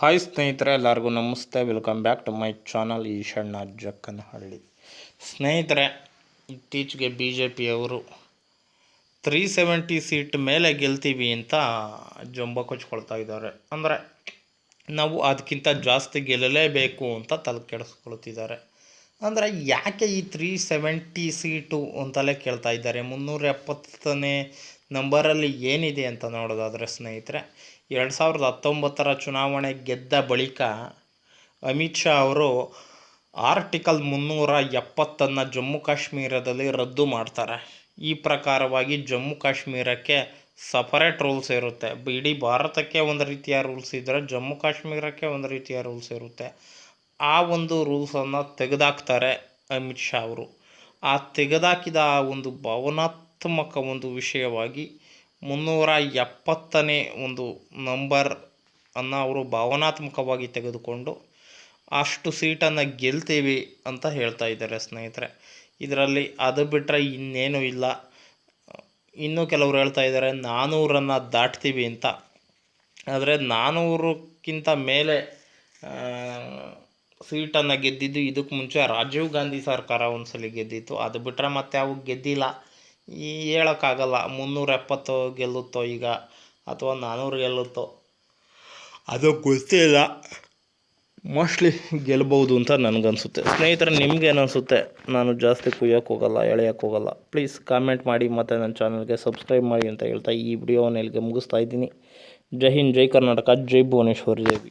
Hi ಸ್ನೇಹಿತರೆ, ಎಲ್ಲರಿಗೂ ನಮಸ್ತೆ. Welcome back to my channel Eshanna Jakkanahalli. ಸ್ನೇಹಿತರೆ, ಇತ್ತೀಚೆಗೆ ಬಿ ಜೆ ಪಿಯವರು ತ್ರೀ ಸೆವೆಂಟಿ ಸೀಟ್ ಮೇಲೆ ಗೆಲ್ತೀವಿ ಅಂತ ಜೊಂಬ ಕೊಚ್ಕೊಳ್ತಾ ಇದ್ದಾರೆ. ಅಂದರೆ, ನಾವು ಅದಕ್ಕಿಂತ ಜಾಸ್ತಿ ಗೆಲ್ಲಲೇಬೇಕು ಅಂತ ತಲೆ ಕೆಡಿಸ್ಕೊಳ್ತಿದ್ದಾರೆ ಅಂದರೆ, ಯಾಕೆ ಈ ತ್ರೀ ಸೆವೆಂಟಿ ಸೀಟು ಅಂತಲೇ ಕೇಳ್ತಾ ಇದ್ದಾರೆ? ಮುನ್ನೂರ ಎಪ್ಪತ್ತನೇ ನಂಬರಲ್ಲಿ ಏನಿದೆ ಅಂತ ನೋಡೋದಾದರೆ ಸ್ನೇಹಿತರೆ, ಎರಡು ಸಾವಿರದ ಹತ್ತೊಂಬತ್ತರ ಚುನಾವಣೆ ಗೆದ್ದ ಬಳಿಕ ಅಮಿತ್ ಶಾ ಅವರು ಆರ್ಟಿಕಲ್ ಮುನ್ನೂರ ಎಪ್ಪತ್ತನ್ನು ಜಮ್ಮು ಕಾಶ್ಮೀರದಲ್ಲಿ ರದ್ದು ಮಾಡ್ತಾರೆ. ಈ ಪ್ರಕಾರವಾಗಿ ಜಮ್ಮು ಕಾಶ್ಮೀರಕ್ಕೆ ಸಪರೇಟ್ ರೂಲ್ಸ್ ಇರುತ್ತೆ. ಇಡೀ ಭಾರತಕ್ಕೆ ಒಂದು ರೀತಿಯ ರೂಲ್ಸ್ ಇದ್ದರೆ ಜಮ್ಮು ಕಾಶ್ಮೀರಕ್ಕೆ ಒಂದು ರೀತಿಯ ರೂಲ್ಸ್ ಇರುತ್ತೆ. ಆ ಒಂದು ರೂಲ್ಸನ್ನು ತೆಗೆದಾಕ್ತಾರೆ ಅಮಿತ್ ಶಾ ಅವರು. ಆ ತೆಗೆದಾಕಿದ ಆ ಒಂದು ಭಾವನಾತ್ಮಕ ಒಂದು ವಿಷಯವಾಗಿ ಮುನ್ನೂರ ಎಪ್ಪತ್ತನೇ ಒಂದು ನಂಬರ್ ಅನ್ನು ಅವರು ಭಾವನಾತ್ಮಕವಾಗಿ ತೆಗೆದುಕೊಂಡು ಅಷ್ಟು ಸೀಟನ್ನು ಗೆಲ್ತೀವಿ ಅಂತ ಹೇಳ್ತಾ ಇದ್ದಾರೆ ಸ್ನೇಹಿತರೆ. ಇದರಲ್ಲಿ ಅದು ಬಿಟ್ಟರೆ ಇನ್ನೇನೂ ಇಲ್ಲ. ಇನ್ನೂ ಕೆಲವರು ಹೇಳ್ತಾ ಇದ್ದಾರೆ ನಾನ್ನೂರನ್ನು ದಾಟ್ತೀವಿ ಅಂತ. ಆದರೆ ನಾನ್ನೂರಕ್ಕಿಂತ ಮೇಲೆ ಸೀಟನ್ನು ಗೆದ್ದಿದ್ದು ಇದಕ್ಕೆ ಮುಂಚೆ ರಾಜೀವ್ ಗಾಂಧಿ ಸರ್ಕಾರ ಒಂದು ಸಲ ಗೆದ್ದಿತ್ತು. ಅದು ಬಿಟ್ಟರೆ ಮತ್ತೆ ಅವು ಗೆದ್ದಿಲ್ಲ. ಈ ಹೇಳೋಕ್ಕಾಗಲ್ಲ ಮುನ್ನೂರ ಎಪ್ಪತ್ತು ಗೆಲ್ಲುತ್ತೋ ಈಗ ಅಥವಾ ನಾನ್ನೂರು ಗೆಲ್ಲುತ್ತೋ? ಅದು ಗೊತ್ತಿಲ್ಲ ಮೋಸ್ಟ್ಲಿ ಗೆಲ್ಬೋದು ಅಂತ ನನಗನ್ಸುತ್ತೆ. ಸ್ನೇಹಿತರೆ ನಿಮ್ಗೇನು ಅನಿಸುತ್ತೆ ನಾನು ಜಾಸ್ತಿ ಕುಯ್ಯೋಕ್ಕೆ ಹೋಗಲ್ಲ ಎಳೆಯೋಕ್ಕೆ ಹೋಗಲ್ಲ. ಪ್ಲೀಸ್ ಕಾಮೆಂಟ್ ಮಾಡಿ ಮತ್ತು ನನ್ನ ಚಾನಲ್ಗೆ ಸಬ್ಸ್ಕ್ರೈಬ್ ಮಾಡಿ ಅಂತ ಹೇಳ್ತಾ ಈ ವಿಡಿಯೋವನ್ನು ಇಲ್ಲಿಗೆ ಮುಗಿಸ್ತಾ ಇದ್ದೀನಿ. ಜೈ ಹಿಂದ್ ಜೈ ಕರ್ನಾಟಕ ಜೈ ಭುವನೇಶ್ವರಿ ದೇವಿ.